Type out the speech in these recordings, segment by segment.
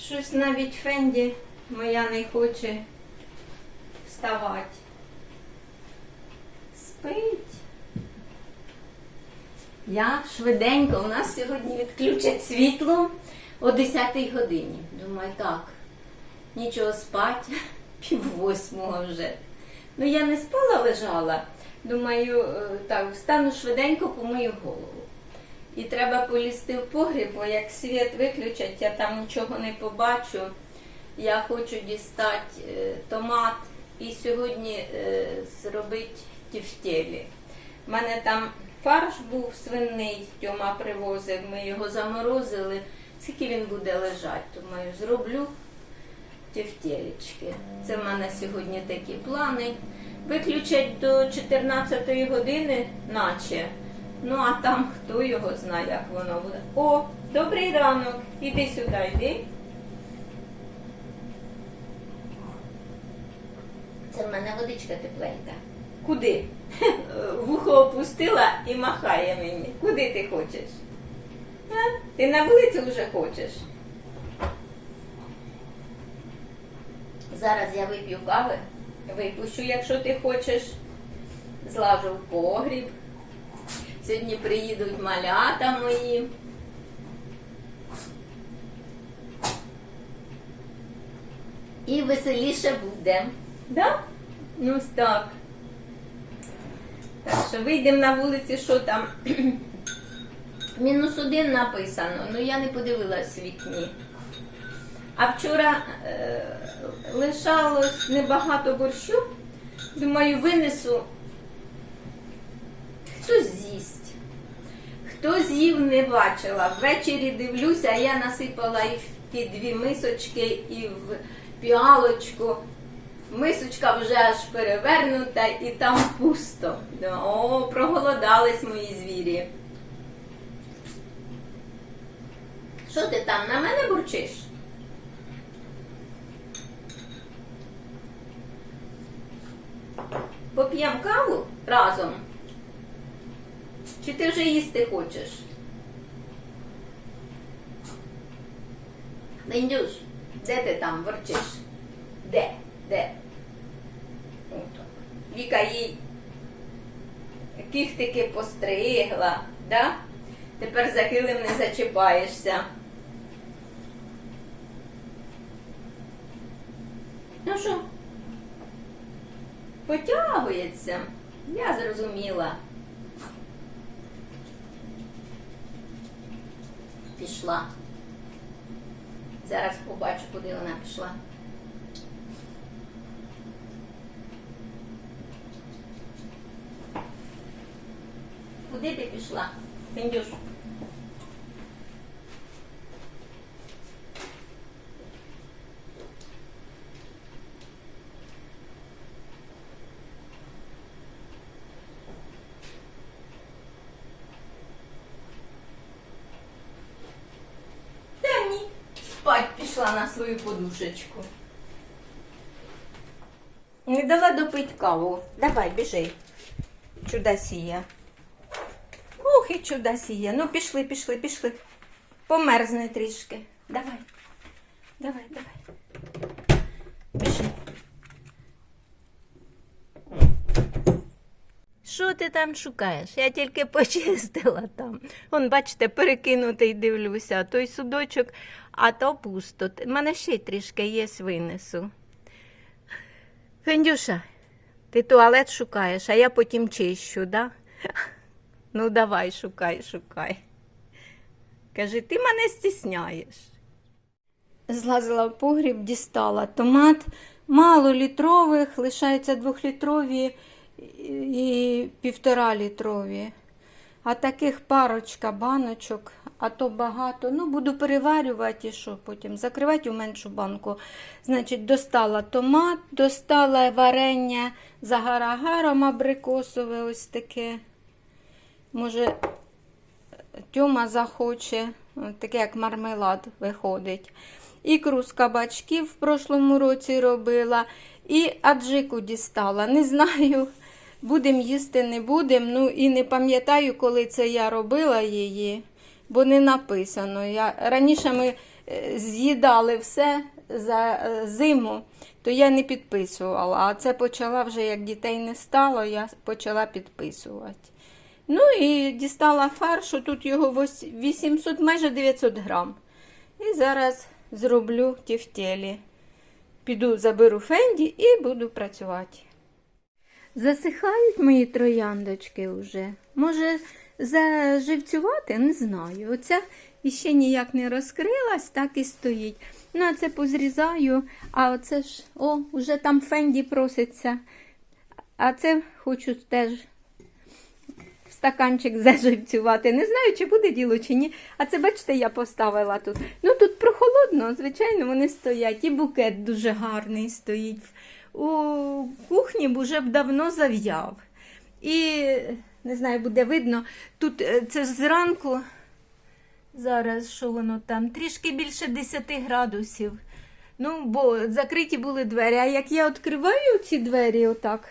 Щось навіть Фенді моя не хоче вставати. Спить. Я швиденько, у нас сьогодні відключать світло о 10 годині. Думаю, так, нічого спати, пів восьмого вже. Ну я не спала, лежала. Думаю, е, так, встану швиденько, помию голову. І треба полізти в погріб, бо як світ виключать, я там нічого не побачу. Я хочу дістати е, томат і сьогодні е, зробити тівтєлі. У мене там фарш був свиний, Тьома привозив, ми його заморозили. Скільки він буде лежати, думаю, зроблю тівтєлічки. Це в мене сьогодні такі плани. Виключать до 14 години, наче. Ну, а там хто його знає, як воно буде. О, добрий ранок. Іди сюди, йди. Це в мене водичка тепленька. Куди? Вухо опустила і махає мені. Куди ти хочеш? А? Ти на вулицю вже хочеш? Зараз я вип'ю кави, випущу, якщо ти хочеш. Злажу в погріб. Сьогодні приїдуть малята мої. І веселіше буде. Да? Ну так. Так що вийдемо на вулиці, що там. Мінус один написано, ну я не подивилась вікні. А вчора е, лишалось небагато борщу. Думаю, винесу. Хтось. Хто з'їв, не бачила. Ввечері дивлюся, я насипала в ті дві мисочки, і в піалочку. Мисочка вже аж перевернута і там пусто. О, проголодались мої звірі. Що ти там на мене бурчиш? Поп'ємо каву разом? Чи ти вже їсти хочеш? Лендюш, де ти там ворчиш? Де? Де? Віка їй кіхтики постригла, да? Тепер за килим не зачіпаєшся. Ну що? Потягується. Я зрозуміла. Пішла. Зараз побачу, куди вона пішла. Куди ти пішла? Фіндюш? Та ні, спать на свою подушечку. Не дала допить каву. Давай, біжи. Чудосія. Ох, і чудосія. Ну, пішли, пішли, пішли. Померзне трішки. Давай. Давай, давай. Біжи. Що ти там шукаєш? Я тільки почистила там. Вон, бачите, перекинутий дивлюся, той судочок, а то пусто. У мене ще трішки є, винесу. Фендюша, ти туалет шукаєш, а я потім чищу, да? Ну, давай, шукай, шукай. Каже, ти мене стісняєш. Злазила в погріб, дістала томат. Мало літрових, лишаються двохлітрові і півтора літрові. А таких парочка баночок, а то багато. Ну, буду переварювати що потім. Закривати у меншу банку. Значить, достала томат, достала варення з агар-агаром абрикосове ось таке. Може, Тьома захоче, таке як мармелад виходить. Ікру з кабачків в прошлому році робила. І аджику дістала. Не знаю, будемо їсти, не будемо. Ну і не пам'ятаю, коли це я робила її, бо не написано. Я, раніше ми е, з'їдали все за е, зиму, то я не підписувала. А це почала вже, як дітей не стало, я почала підписувати. Ну і дістала фаршу, тут його 800, майже 900 грам. І зараз зроблю тефтелі. Піду заберу фенді і буду працювати. Засихають мої трояндочки вже. Може, заживцювати? Не знаю. Оця іще ніяк не розкрилась, так і стоїть. Ну, а це позрізаю, а оце ж, о, вже там фенді проситься. А це хочу теж в стаканчик заживцювати. Не знаю, чи буде діло, чи ні. А це, бачите, я поставила тут. Ну тут прохолодно, звичайно, вони стоять. І букет дуже гарний стоїть. У кухні б уже б давно зав'яв. І не знаю, буде видно. Тут е, це ж зранку. Зараз що воно там? Трішки більше 10 градусів. Ну, бо закриті були двері. А як я відкриваю ці двері отак,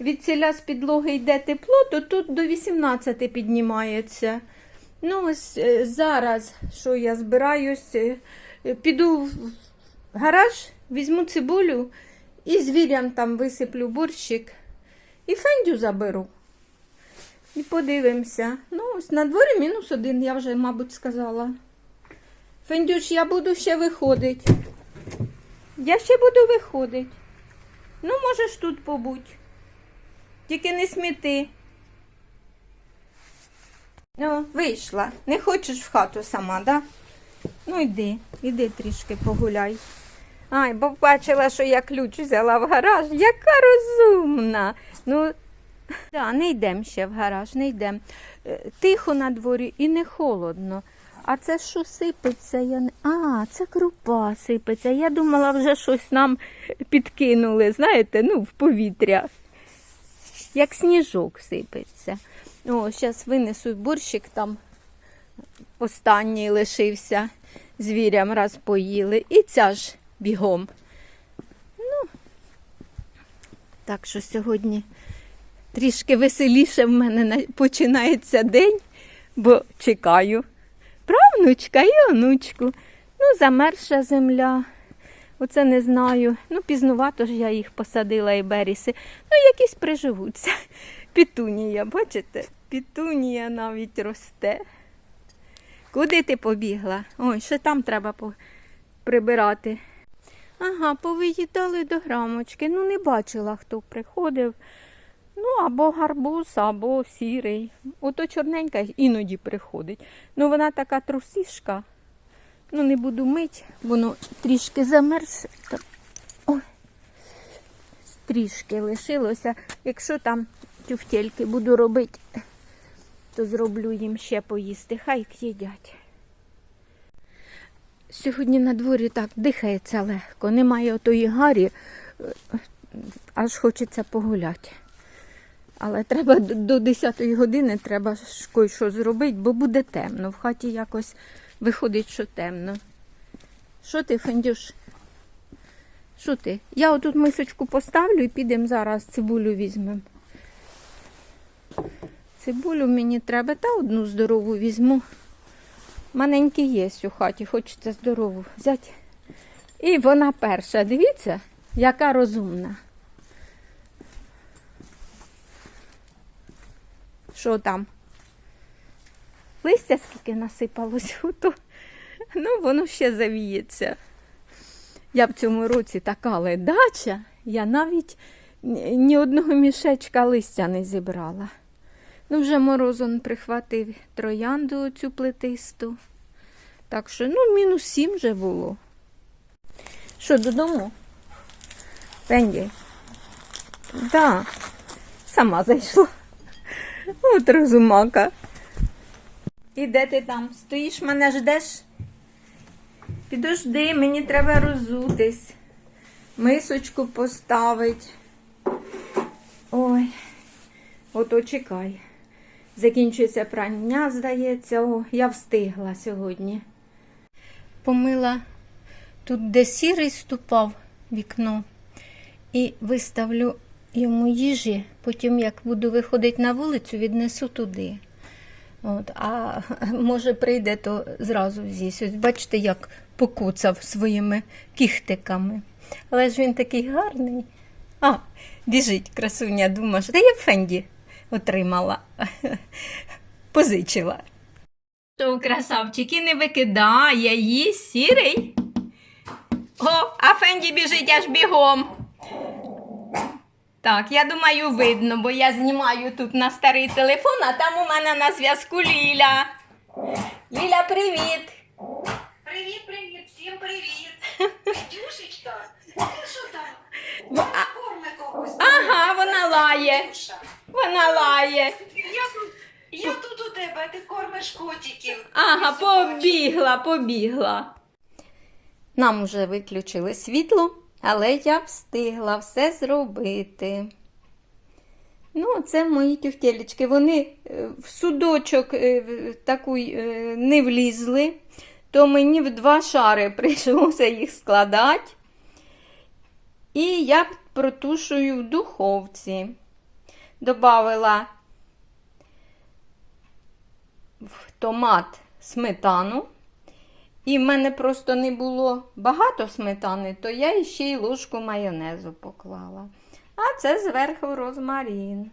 від ціля з підлоги йде тепло, то тут до 18 піднімається. Ну, ось е, зараз, що я збираюсь, е, піду в гараж, візьму цибулю і звірям там висиплю борщик і фендю заберу. І подивимося. Ну, ось на дворі мінус один, я вже, мабуть, сказала. Фендюш, я буду ще виходить. Я ще буду виходить. Ну, можеш тут побудь. Тільки не сміти. Ну, вийшла. Не хочеш в хату сама, да? Ну, йди, іди трішки погуляй. Ай, бо бачила, що я ключ взяла в гараж. Яка розумна. Ну, да, не йдемо ще в гараж, не йдемо. Е, Тихо на дворі і не холодно. А це що сипеться? Я не... А, це крупа сипеться. Я думала, вже щось нам підкинули, знаєте, ну, в повітря. Як сніжок сипеться. О, зараз винесу борщик там останній лишився. Звірям раз поїли. І ця ж бігом. Ну, так що сьогодні трішки веселіше в мене починається день, бо чекаю правнучка і онучку. Ну, замерзша земля. Оце не знаю. Ну, пізнувато ж я їх посадила і беріси. Ну, якісь приживуться. Пітунія, бачите? Пітунія навіть росте. Куди ти побігла? Ой, ще там треба прибирати. Ага, повиїдали до грамочки. Ну, не бачила, хто приходив. Ну, або гарбуз, або сірий. Ото чорненька іноді приходить. Ну, вона така трусішка. Ну, не буду мить, воно трішки замерз. Ой. Трішки лишилося. Якщо там тюфтельки буду робити, то зроблю їм ще поїсти. Хай їдять. Сьогодні на дворі так дихається легко, немає отої гарі, аж хочеться погуляти. Але треба до 10 години треба кое-що зробити, бо буде темно. В хаті якось виходить, що темно. Що ти, Фендюш? Що ти? Я отут мисочку поставлю і підемо зараз цибулю візьмемо. Цибулю мені треба, та одну здорову візьму. Маленький є у хаті, хочеться здорову взяти. І вона перша, дивіться, яка розумна. Що там? Листя скільки насипалось, ото. ну воно ще завіється. Я в цьому році така ледача, я навіть ні одного мішечка листя не зібрала. Ну, вже морозон прихватив троянду цю плетисту. Так що, ну, мінус сім вже було. Що, додому? Пенді? Да, сама зайшла. От розумака. І де ти там? Стоїш, мене ждеш? Підожди, мені треба розутись. Мисочку поставить. Ой, ото чекай. Закінчується прання, здається. О, я встигла сьогодні. Помила тут, де сірий ступав вікно, і виставлю йому їжі. Потім, як буду виходити на вулицю, віднесу туди. От, а може прийде, то зразу з'їсть. Ось бачите, як покуцав своїми кіхтиками. Але ж він такий гарний. А, біжить, красуня, думаєш, та я Фенді отримала, позичила. Красавчик і не викидає, їсть сірий. О, а Фенді біжить аж бігом. Так, я думаю, видно, бо я знімаю тут на старий телефон, а там у мене на зв'язку Ліля. Ліля, привіт! Привіт, привіт, всім привіт. Дюшечка, ти що там? Ва- Корми когось. Ага, вона лає. Дюша. Вона лає. Я тут, я тут у тебе, ти кормиш котиків. Ага, собачок. побігла, побігла. Нам вже виключили світло, але я встигла все зробити. Ну, це мої тюфтєлечки. Вони е, в судочок е, таку е, не влізли, то мені в два шари прийшлося їх складати. І я протушую в духовці. Добавила в томат сметану. І в мене просто не було багато сметани, то я ще й ложку майонезу поклала. А це зверху розмарин.